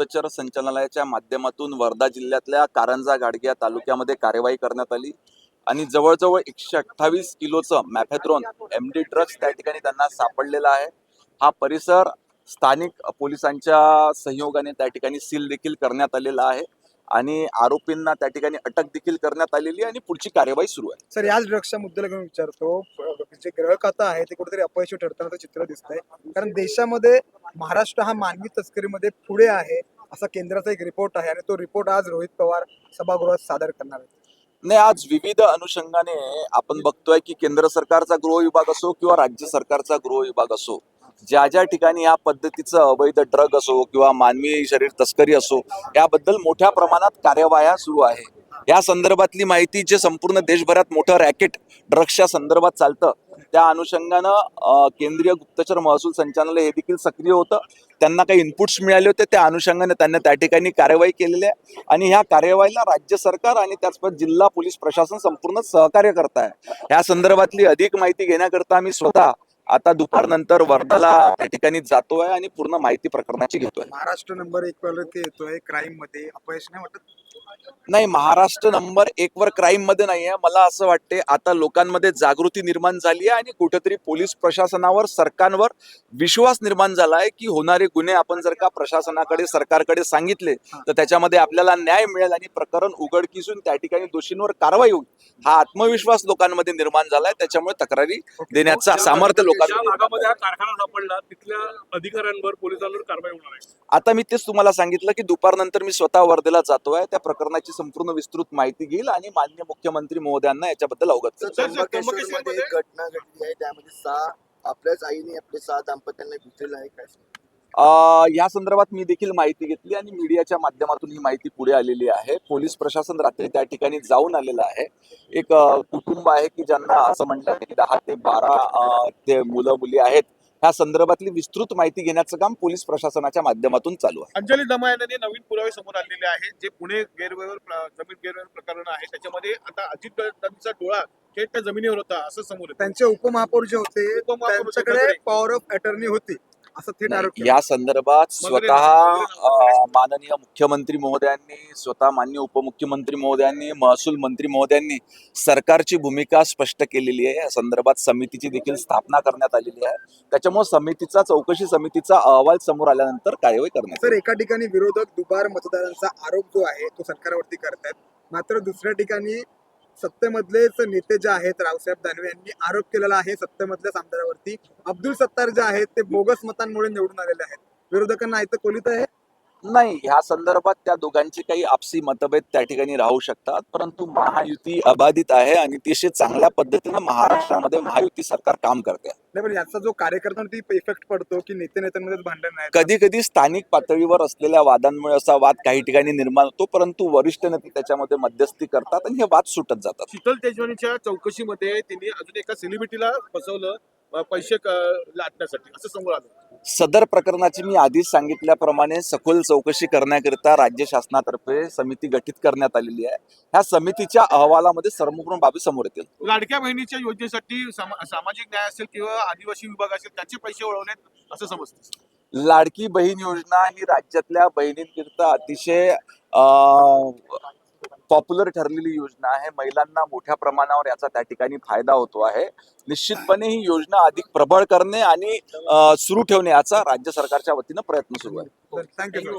गुप्तचर संचालनालयाच्या माध्यमातून वर्धा जिल्ह्यातल्या कारंजा गाडग्या तालुक्यामध्ये कार्यवाही करण्यात आली. आणि जवळजवळ एकशे अठ्ठावीस किलोचं मॅफेथ्रॉन एम डी ड्रग्स त्या ठिकाणी त्यांना सापडलेला आहे. हा परिसर स्थानिक पोलिसांच्या सहयोगाने त्या ठिकाणी सील देखील करण्यात आलेला आहे. आणि आरोपींना त्या ठिकाणी अटक देखील करण्यात आलेली आणि पुढची कार्यवाही सुरू आहे. सर याच ड्रग्सच्या मुद्द्याला घेऊन विचारतो. जे ग्रहकथा आहे ते कुठेतरी अपयशी ठरताना चित्र दिसतंय. कारण देशामध्ये महाराष्ट्र हा मानवी तस्करीमध्ये पुढे आहे असा केंद्राचा एक रिपोर्ट आहे आणि तो रिपोर्ट आज रोहित पवार सभागृहात सादर करणार आहेत. नाही आज विविध अनुषंगाने आपण बघतोय की केंद्र सरकारचा गृह विभाग असो किंवा राज्य सरकारचा गृह विभाग असो ज्या ज्या ठिकाणी या पद्धतीचं अवैध ड्रग असो किंवा मानवी शरीर तस्करी असो याबद्दल मोठ्या प्रमाणात कार्यवाया सुरू आहे. या संदर्भातली माहिती जे संपूर्ण देशभरात मोठं रॅकेट ड्रग्सच्या संदर्भात चालतं त्या अनुषंगानं केंद्रीय गुप्तचर महसूल संचालनालय हे देखील सक्रिय होतं. त्यांना काही इनपुट्स मिळाले होते त्या अनुषंगाने त्यांना त्या ठिकाणी कार्यवाही केलेली आहे. आणि ह्या कार्यवाहीला राज्य सरकार आणि त्याचबरोबर जिल्हा पोलीस प्रशासन संपूर्ण सहकार्य करत आहे ह्या संदर्भातली अधिक माहिती घेण्याकरता आम्ही स्वतः आता दुपारनंतर वर्धाला त्या ठिकाणी जातोय आणि पूर्ण माहिती प्रकरणाची घेतोय. महाराष्ट्र नंबर एक ते येतोय क्राईममध्ये अपयश नाही वाटत? नाही महाराष्ट्र नंबर एक वर क्राईममध्ये नाहीये. मला असं वाटते आता लोकांमध्ये जागृती निर्माण झाली आहे आणि कुठेतरी पोलीस प्रशासनावर सरकारवर विश्वास निर्माण झाला आहे की होणारे गुन्हे आपण जर का प्रशासनाकडे सरकारकडे सांगितले तर त्याच्यामध्ये आपल्याला न्याय मिळेल आणि प्रकरण उघडकीसून त्या ठिकाणी दोषींवर कारवाई होईल. हा आत्मविश्वास लोकांमध्ये निर्माण झालाय त्याच्यामुळे तक्रारी देण्याचा सामर्थ्य सापडला तिथल्या अधिकाऱ्यांवर पोलिसांवर कारवाई होणार आहे. आता मी तेच तुम्हाला सांगितलं की दुपारनंतर मी स्वतः वर्धेला जातोय. त्या प्रकरणाची संपूर्ण विस्तृत माहिती घेईल आणि माननीय मुख्यमंत्री महोदयांना याच्याबद्दल अवगत करेल. सर, त्र्यंबकेश्वरमध्ये त्र्यंबकेश्वरमध्ये- एक घटना घडली आहे. त्यामध्ये सहा आपल्याच आईने आपले सहा दाम्पत्यांना घेतलेलं आहे काय अ, या संदर्भात मी देखील माहिती घेतली आणि मीडियाच्या माध्यमातून ही माहिती पुढे आलेली आहे. पोलीस प्रशासन रात्री त्या ठिकाणी जाऊन आलेलं आहे. एक अ, कुटुंब आहे की ज्यांना असं म्हटलं की दहा ते बारा अ, ते मुलं मुली आहेत ह्या संदर्भातली विस्तृत माहिती घेण्याचं काम पोलीस प्रशासनाच्या माध्यमातून चालू आहे. अंजली दमायने नवीन पुरावे समोर आलेले आहेत जे पुणे गैरव्यवहार जमीन गैरव्यवहार प्रकरण आहे त्याच्यामध्ये आता अजित दादांचा डोळा थेट त्या जमिनीवर होता असं समोर येतं त्यांचे उपमहापौर जे होते त्यांच्याकडे. पॉवर ऑफ अटर्नी होती. या संदर्भात स्वतः माननीय मुख्यमंत्री महोदयांनी स्वतः मान्य उपमुख्यमंत्री महोदयांनी महसूल मंत्री महोदयांनी सरकारची भूमिका स्पष्ट केलेली आहे. या संदर्भात समितीची देखील स्थापना करण्यात आलेली आहे. त्याच्यामुळे समितीचा चौकशी समितीचा अहवाल समोर आल्यानंतर कार्यवाही करण्यात सर एका ठिकाणी विरोधक दुबार मतदारांचा आरोप जो आहे तो सरकारवरती करतात मात्र दुसऱ्या ठिकाणी सत्तेमधलेच नेते जे आहेत रावसाहेब दानवे यांनी आरोप केलेला आहे सत्तेमधल्याच आमदारावरती. अब्दुल सत्तार जे आहेत ते बोगस मतांमुळे निवडून आलेले आहेत. विरोधकांना आयत कोलित आहे. नाही ह्या संदर्भात त्या दोघांचे काही आपसी मतभेद त्या ठिकाणी राहू शकतात. परंतु महायुती अबाधित आहे आणि अतिशय चांगल्या पद्धतीनं महाराष्ट्रामध्ये महायुती सरकार काम करते. नाही पण याचा जो कार्यकर्त्यांवरती इफेक्ट पडतो की नेते नेत्यांमध्येच भांडण नाही कधी कधी स्थानिक पातळीवर असलेल्या वादांमुळे असा वाद काही ठिकाणी निर्माण होतो परंतु वरिष्ठ नेते त्याच्यामध्ये मध्यस्थी करतात आणि हे वाद सुटत जातात. शीतल तेजवानीच्या चौकशीमध्ये त्यांनी अजून एका सेलिब्रिटीला फसवलं पैसे लाटण्यासाठी असं समोर आलं. सदर प्रकरणाची मी आधीच सांगितल्याप्रमाणे सखोल चौकशी करण्याकरिता राज्य शासनातर्फे समिती गठीत करण्यात आलेली आहे. ह्या समितीच्या अहवालामध्ये सर्वपूर्ण बाबी समोर येतील. लाडक्या बहिणीच्या योजनेसाठी सामा- सामाजिक न्याय असेल किंवा आदिवासी विभाग असेल त्याचे पैसे वळवण्यात असं समजतं लाडकी बहीण योजना ही राज्यातल्या बहिणींकरिता अतिशय पॉप्युलर ठरलेली योजना आहे. महिलांना मोठ्या प्रमाणावर याचा त्या ठिकाणी फायदा होतो आहे. निश्चितपणे ही योजना अधिक प्रबळ करणे आणि सुरू ठेवणे याचा राज्य सरकारच्या वतीनं प्रयत्न सुरू आहे. थँक्यू